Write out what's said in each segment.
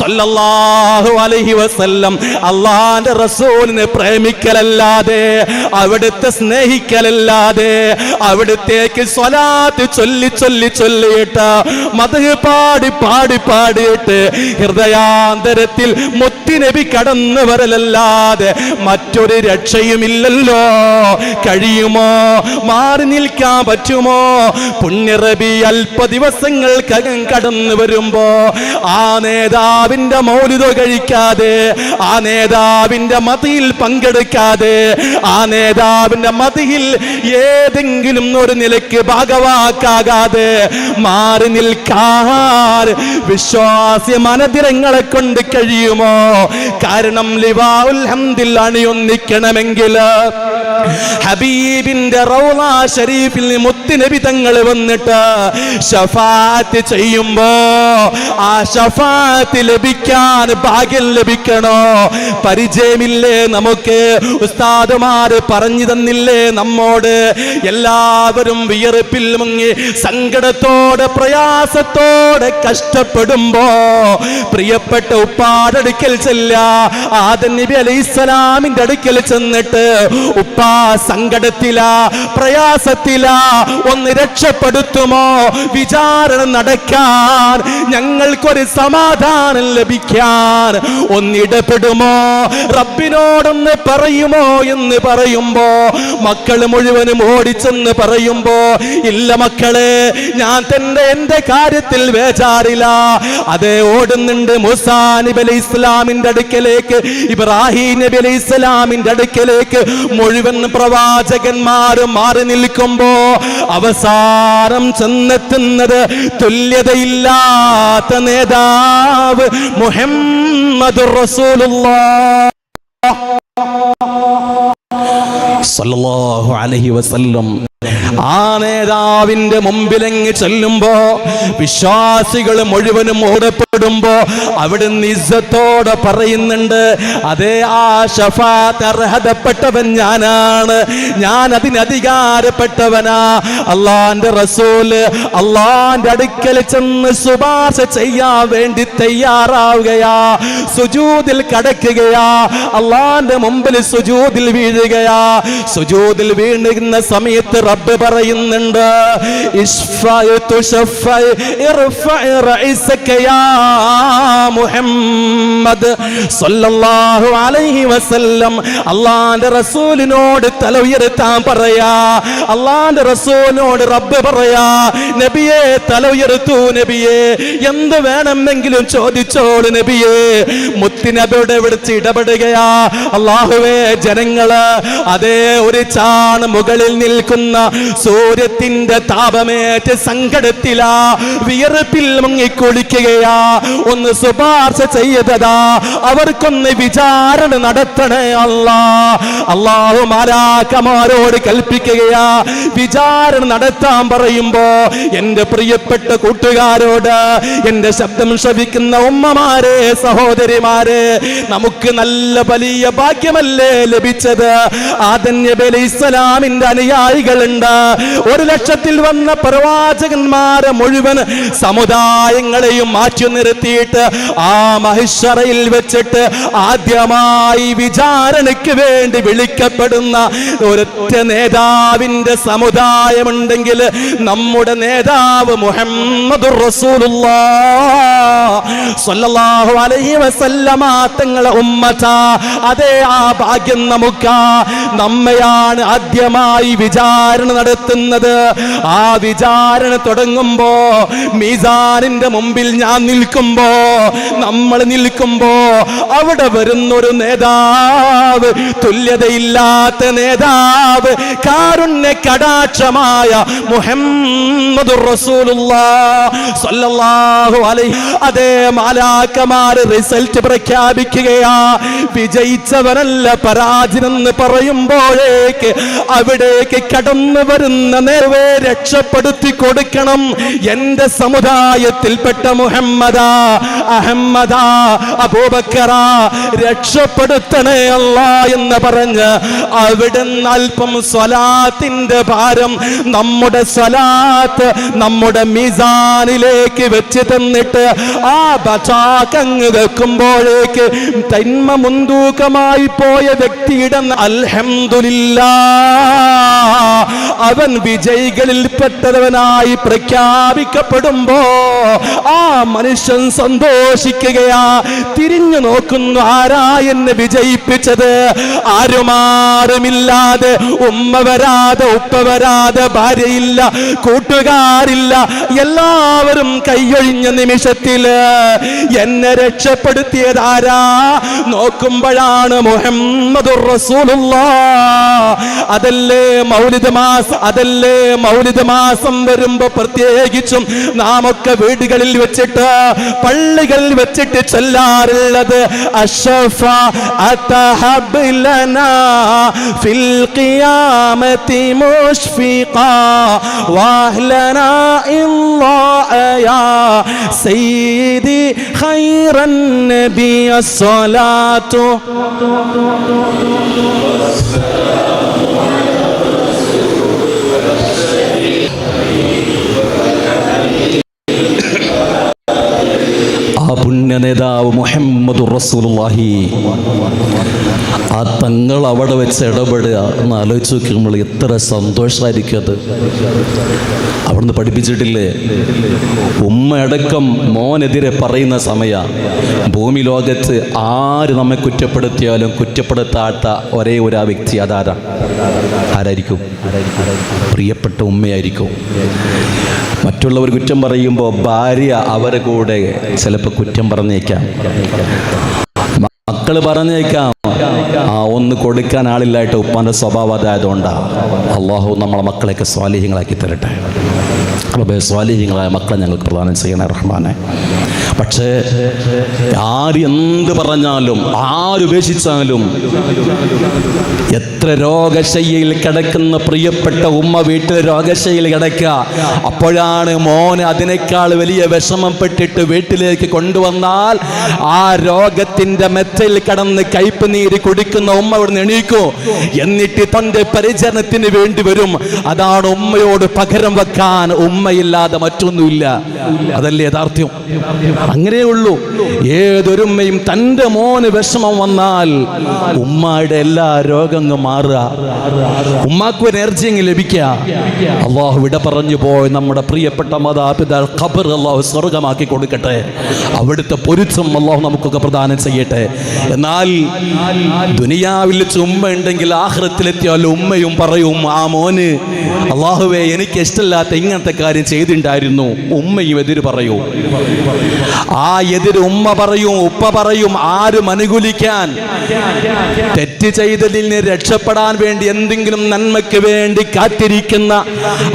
സല്ലല്ലാഹു അലൈഹി വസല്ലം അള്ളാന്റെ റസൂലിനെ പ്രേമിക്കലല്ലാതെ അവിടുത്തെ സ്നേഹിക്കലല്ലാതെ അവിടുത്തേക്ക് സ്വലാത്ത് ചൊല്ലി ചൊല്ലി ചൊല്ലിയിട്ട് മത പാടി പാടി പാടിയിട്ട് ഹൃദയാന്തരത്തിൽ മുത്തിനബി കടന്നു വരലല്ലാതെ മറ്റൊരു രക്ഷയുമില്ലല്ലോ. കഴിയുമോ? മാറി നിൽക്കാൻ പറ്റുമോ? പുണ്യറബി അല്പ ദിവസങ്ങൾക്കകം കടന്നു വരുമ്പോ ആ നേതാവിന്റെ മൗലിത കഴിക്കാതെ ആ നേതാവിന്റെ മതിയിൽ പങ്കെടുക്കാതെ ആ നേതാവിന്റെ മതിയിൽ ഏതെങ്കിലും ഒരു നിലയ്ക്ക് ഭാഗവാക്കാകാതെ മാറി നിൽക്കാൻ വിശ്വാസി മനതിരങ്ങളെ കൊണ്ട് കഴിയുമോ? കാരണം ലിവാഉൽ ഹംദിൽ അണിയൊന്നിക്കണമെങ്കിൽ ഹബീബിന്റെ റൗള ഷരീഫിൽ മുത്തുനബി തങ്ങൾ വന്നിട്ട് ഷഫാത്ത് ചെയ്യുമ്പോ ആ ഷഫാത്ത് ലഭിക്കാൻ ഭാഗ്യം ലഭിക്കണോ? പരിചയമില്ലേ നമുക്ക്? ഉസ്താദുമാര് പറഞ്ഞു തന്നില്ലേ നമ്മോട്? എല്ലാവരും വിയർപ്പിൽ മുങ്ങി സങ്കടത്തോടെ പ്രയാസത്തോടെ കഷ്ടപ്പെടുമ്പോ പ്രിയപ്പെട്ട ഉപ്പാടടുക്കൽ ചെല്ല ആദൻ നബി അലൈഹിസ്സലാമിന്റെ അടുക്കൽ ചെന്നിട്ട് ഉപ്പാ സങ്കടത്തിലാ പ്രയാസത്തില ഒന്ന് രക്ഷപ്പെടുത്തുമോ? വിചാരണ നടക്കാൻ ഞങ്ങൾക്കൊരു സമാധാനം ലഭിക്കാൻ ഒന്നിടപെടുമോ? റബ്ബിനോടൊന്ന് പറയുമോ എന്ന് പറയുമ്പോ മക്കൾ മുഴുവനും ഓടിച്ചെന്ന് പറയുമ്പോ ഇല്ല മക്കളെ ഞാൻ തന്നെ എന്റെ കാര്യത്തിൽ വേചാറില്ല അതെ ഓടുന്നുണ്ട് മുസാ നബി അലൈഹി ഇസ്ലാമിന്റെ അടുക്കലേക്ക് ഇബ്രാഹിം നബി അലൈഹി ഇസ്ലാമിന്റെ അടുക്കലേക്ക് മുഴുവൻ പ്രവാചകന്മാരും മാറി നിൽക്കുമ്പോ അവസാനം ചെന്നെത്തുന്നത് തുല്യതയില്ലാത്ത നേതാവ് മുഹമ്മദ് സല്ലല്ലാഹു അലൈഹി വസല്ലം. ആ നേതാവിന്റെ മുമ്പിലെങ്ങ് ചെല്ലുമ്പോ വിശ്വാസികൾ മുഴുവനും ഓടപ്പെടുമ്പോ അവിടുന്ന് ഇസ്സത്തോടെ പറയുന്നുണ്ട് അതേ ആ ഷഫാത്ത് അർഹതപ്പെട്ടവൻ ഞാനാണ്. ഞാൻ അതിന് അധികാരപ്പെട്ടവനാ. അള്ളാന്റെ റസൂൽ അള്ളാന്റെ അടുക്കൽ ചെന്ന് ശുപാർശ ചെയ്യാൻ വേണ്ടി തയ്യാറാവുകയാ. സുജൂതിൽ കടക്കുകയാ. അള്ളാന്റെ മുമ്പിൽ സുജൂതിൽ വീഴുകയാ. സുജൂതിൽ വീഴുന്ന സമയത്ത് റബ്ബ് പറയുന്നുണ്ട്. മുഹമ്മദ് സല്ലല്ലാഹു അലൈഹി വസല്ലം. അള്ളാന്റെ റസൂലിനോട് തല ഉയർത്താൻ പറയാ. അള്ളാന്റെ റസൂലിനോട് റബ്ബ് പറയാ നബിയെ തല ഉയർത്തൂ നബിയെ. എന്ത് വേണമെങ്കിലും ചോദിച്ചോളൂ നബിയെ. മുത്തിനബിയുടെ വിളിച്ച് ഇടപെടുകയാ. അള്ളാഹുവേ ജനങ്ങൾ അതേ ഒരു ചാണ് മുകളിൽ നിൽക്കുന്ന സൂര്യത്തിന്റെ താപമേറ്റ് സങ്കടത്തിലാ വിയർപ്പിൽ മുങ്ങിക്കൊളിക്കുകയാ. ഒന്ന് ശുപാർശ ചെയ്തതാ. അവർക്കൊന്ന് വിചാരണ നടത്തണേ അല്ല. അള്ളാഹു മാലാക്കമാരോട് കൽപ്പിക്കുകയാ. വിചാരണ നടത്താൻ പറയുമ്പോ എന്റെ പ്രിയപ്പെട്ട കൂട്ടുകാരോട് എന്റെ ശബ്ദം ശ്രവിക്കുന്ന ഉമ്മമാരെ സഹോദരിമാരെ നമുക്ക് നല്ല വലിയ ഭാഗ്യമല്ലേ ലഭിച്ചത്? ആദന്യബലി ഇസ്ലാമിന്റെ അനുയായികളുണ്ട്. ഒരു ലക്ഷത്തിൽ വന്ന പ്രവാചകന്മാരെ മുഴുവൻ സമുദായങ്ങളെയും മാറ്റി നിർത്തിയിട്ട് ആ മഹിഷറയിൽ വെച്ചിട്ട് ആദ്യമായി വിചാരണയ്ക്ക് വേണ്ടി വിളിക്കപ്പെടുന്ന ഒരൊറ്റ നേതാവിന്റെ സമുദായമുണ്ടെങ്കിൽ നമ്മുടെ നേതാവ് മുഹമ്മദ് സ്വല്ലല്ലാഹു അലൈഹി വസല്ലമ അതേ ആ ഭാഗ്യം നമ്മയാണ് ആദ്യമായി വിചാരണ നടത്തുന്നത്. ആ വിചാരണ തുടങ്ങുമ്പോ മീസാനിന്റെ മുമ്പിൽ ഞാൻ നിൽക്കുമ്പോ നമ്മൾ നിൽക്കുമ്പോ അവിടെ വരുന്നൊരു നേതാവ് തുല്യതയില്ലാത്ത നേതാവ് കാരുണ്യ കടാക്ഷമായ മുഹമ്മദ് അതേ മാലാക്കമാര് റിസൾട്ട് പ്രഖ്യാപിക്കുകയാ. വിജയിച്ചവനല്ല പരാജയമെന്ന് പറയുമ്പോഴേക്ക് അവിടേക്ക് കടന്നു വരുന്ന നേർവേ രക്ഷപ്പെടുത്തി കൊടുക്കണം. എന്റെ സമുദായത്തിൽപ്പെട്ട മുഹമ്മദ അഹമ്മദ അബൂബക്കറ രക്ഷപ്പെടുത്തണേ അല്ല എന്ന് പറഞ്ഞ് അവിടുന്ന് അല്പം സ്വലാത്തിന്റെ ഭാരം നമ്മുടെ സ്വലാത്ത് നമ്മുടെ മിസാനിലേക്ക് വെച്ച് തന്നിട്ട് ആ ബാക്കങ്ങ് വെക്കുമ്പോഴേക്ക് തന്മ മുൻതൂക്കമായി പോയ വ്യക്തിയുടെ അൽഹംദുലില്ലാ അവൻ വിജയികളിൽ പെട്ടവനായി പ്രഖ്യാപിക്കപ്പെടുമ്പോ ആ മനുഷ്യൻ സന്തോഷിക്കുകയാ. തിരിഞ്ഞു നോക്കുന്നു ആരാ എന്നെ വിജയിപ്പിച്ചത്? ആരുമാറുമില്ലാതെ ഉമ്മ വരാതെ ഉപ്പ വരാതെ ഭാര്യയില്ല കൂട്ടുകാരില്ല എല്ലാവരും കൈയൊഴിഞ്ഞ നിമിഷത്തിൽ എന്നെ രക്ഷപ്പെടുത്തിയതാരാ നോക്കുമ്പോഴാണ് മുഹമ്മദ് അതല്ലേ മൗലിദ് മാസം അതല്ലേ മൗലിദ മാസം വരുമ്പോ പ്രത്യേകിച്ചും നാം ഒക്കെ വീടുകളിൽ വെച്ചിട്ട് പള്ളികളിൽ വെച്ചിട്ട് ചൊല്ലാറുള്ളത് അഷഫ അത്തഹബ് ലനാ ഫിൽ ഖിയാമത്തി മുഷ്ഫിഖാ വാഹ്ലനാ ഇല്ലാഹ യാ സയ്യിദി ഖൈറൻ നബി الصلاة മുഹമ്മദ് റസൂലുള്ളാഹി. ആ തങ്ങൾ അവിടെ വെച്ച് ഇടപെടുക. എന്ന് ആലോചിച്ച് നോക്കുമ്പോൾ എത്ര സന്തോഷമായിരിക്കും അത്. അവിടുന്ന് പഠിപ്പിച്ചിട്ടില്ലേ? ഉമ്മയടക്കം മോനെതിരെ പറയുന്ന സമയ. ഭൂമി ലോകത്ത് ആര് നമ്മെ കുറ്റപ്പെടുത്തിയാലും കുറ്റപ്പെടുത്താത്ത ഒരേ ഒരു ആ വ്യക്തി അതാരാ? ആരായിരിക്കും? പ്രിയപ്പെട്ട ഉമ്മയായിരിക്കും. മറ്റുള്ളവർ കുറ്റം പറയുമ്പോൾ ഭാര്യ അവരെ കൂടെ ചിലപ്പോൾ കുറ്റം പറഞ്ഞേക്കാം. മക്കൾ പറഞ്ഞേക്കാം ആ ഒന്ന് കൊടുക്കാൻ ആളില്ലായിട്ട് ഉപ്പാന്റെ സ്വഭാവം അതായതുകൊണ്ടാണ് അള്ളാഹു നമ്മളെ മക്കളെയൊക്കെ സ്വാലിഹ്യങ്ങളാക്കി തരട്ടെ. റബ്ബേ സ്വാലിഹ്യങ്ങളായ മക്കളെ ഞങ്ങൾക്ക് പ്രദാനം ചെയ്യണേ റഹ്മാനെ. പക്ഷേ ആര് എന്ത് പറഞ്ഞാലും ആരുപേക്ഷിച്ചാലും എത്ര രോഗശയ്യയിൽ കിടക്കുന്ന പ്രിയപ്പെട്ട ഉമ്മ വീട്ടിൽ രോഗശയ്യയിൽ കിടക്കുക. അപ്പോഴാണ് മോന് അതിനേക്കാൾ വലിയ വിഷമപ്പെട്ടിട്ട് വീട്ടിലേക്ക് കൊണ്ടുവന്നാൽ ആ രോഗത്തിന്റെ മെത്തയിൽ കടന്ന് കയ്പ് നീര് കുടിക്കുന്ന ഉമ്മ ഇവിടെ എണീക്കൂ. എന്നിട്ട് തന്റെ പരിചരണത്തിന് വേണ്ടി വരും. അതാണ് ഉമ്മയോട് പകരം വെക്കാൻ ഉമ്മയില്ലാതെ മറ്റൊന്നുമില്ല. അതല്ലേ യഥാർത്ഥ്യം അങ്ങനെയേ ഉള്ളൂ. ഏതൊരുമ്മയും തന്റെ മോന് വിഷമം വന്നാൽ ഉമ്മയുടെ എല്ലാ രോഗങ്ങളും മാറുക. ഉമ്മാക്ക് ഒരു അങ്ങ് ലഭിക്കുക. അള്ളാഹു വിട പറഞ്ഞു പോയി. നമ്മുടെ പ്രിയപ്പെട്ട മാതാപിതാ ഖബർ അള്ളാഹു സ്വർഗമാക്കി കൊടുക്കട്ടെ. അവിടുത്തെ പൊരുത്തം അള്ളാഹു നമുക്കൊക്കെ പ്രദാനം ചെയ്യട്ടെ. എന്നാൽ ദുനിയാവിൽ ചുമ്മ ഉണ്ടെങ്കിൽ ആഹ്രത്തിലെത്തിയാൽ ഉമ്മയും പറയും ആ മോന് അള്ളാഹുവെ എനിക്ക് ഇഷ്ടമില്ലാത്ത ഇങ്ങനത്തെ കാര്യം ചെയ്തിട്ടുണ്ടായിരുന്നു ഉമ്മയും എതിര് പറയൂ. ആ എതിര് ഉമ്മ പറയും ഉപ്പ പറയും ആരും അനുകൂലിക്കാൻ. തെറ്റ് ചെയ്തതിൽ നിന്ന് രക്ഷപ്പെടാൻ വേണ്ടി എന്തെങ്കിലും നന്മയ്ക്ക് വേണ്ടി കാത്തിരിക്കുന്ന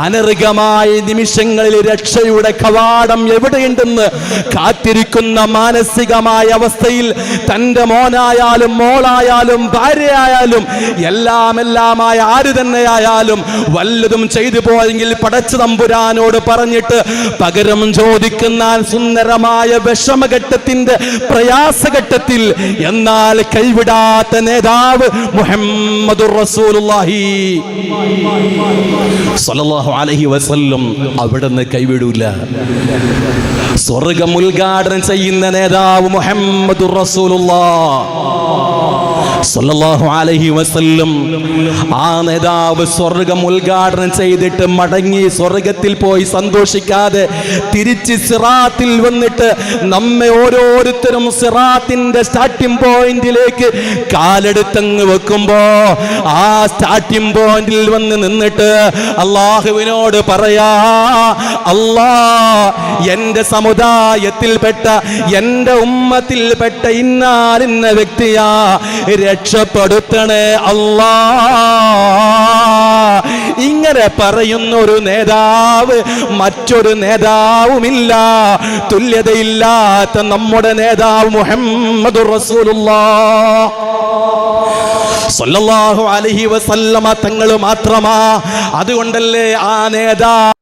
അനർഹമായ നിമിഷങ്ങളിൽ രക്ഷയുടെ കവാടം എവിടെയുണ്ടെന്ന് കാത്തിരിക്കുന്ന മാനസികമായ അവസ്ഥയിൽ തന്റെ മോനായാലും മോളായാലും ഭാര്യയായാലും എല്ലാം എല്ലാമായ ആര് തന്നെയായാലും വല്ലതും ചെയ്തു പോയെങ്കിൽ പടച്ചു തമ്പുരാനോട് പറഞ്ഞിട്ട് പകരം ചോദിക്കുന്ന സുന്ദരമായ വിഷമഘട്ടത്തിന്റെ പ്രയാസഘട്ടത്തിൽ എന്നാൽ കൈവിടാത്ത നേതാവ് മുഹമ്മദ് അവിടുന്ന് കൈവിടൂല. സ്വർഗം ഉദ്ഘാടനം ചെയ്യുന്ന നേതാവ് മുഹമ്മദ് സല്ലല്ലാഹു അലൈഹി വസല്ലം. ആ നേതാവ് സ്വർഗം ഉദ്ഘാടനം ചെയ്തിട്ട് മടങ്ങി സ്വർഗത്തിൽ പോയി സന്തോഷിക്കാതെ തിരിച്ച് സിറാത്തിൽ വന്നിട്ട് നമ്മെ ഓരോരുത്തരും സിറാത്തിന്റെ സ്റ്റാർട്ടിംഗ് പോയിന്റിലേക്ക് കാലെടുത്തങ്ങ് വെക്കുമ്പോ ആ സ്റ്റാർട്ടിംഗ് പോയിന്റിൽ വന്ന് നിന്നിട്ട് അള്ളാഹുവിനോട് പറയാ അല്ലാ എന്റെ സമുദായത്തിൽപ്പെട്ട എന്റെ ഉമ്മത്തിൽപ്പെട്ട ഇന്നാലിന്ന വ്യക്തിയാ രക്ഷപ്പെടുത്തണേ അല്ലാ. ഇങ്ങനെ പറയുന്ന ഒരു നേതാവ് മറ്റൊരു നേതാവുമില്ല. തുല്യതയില്ലാത്ത നമ്മുടെ നേതാവ് മുഹമ്മദ് അലഹി വസല്ലമ തങ്ങൾ മാത്രമാ. അതുകൊണ്ടല്ലേ ആ നേതാവ്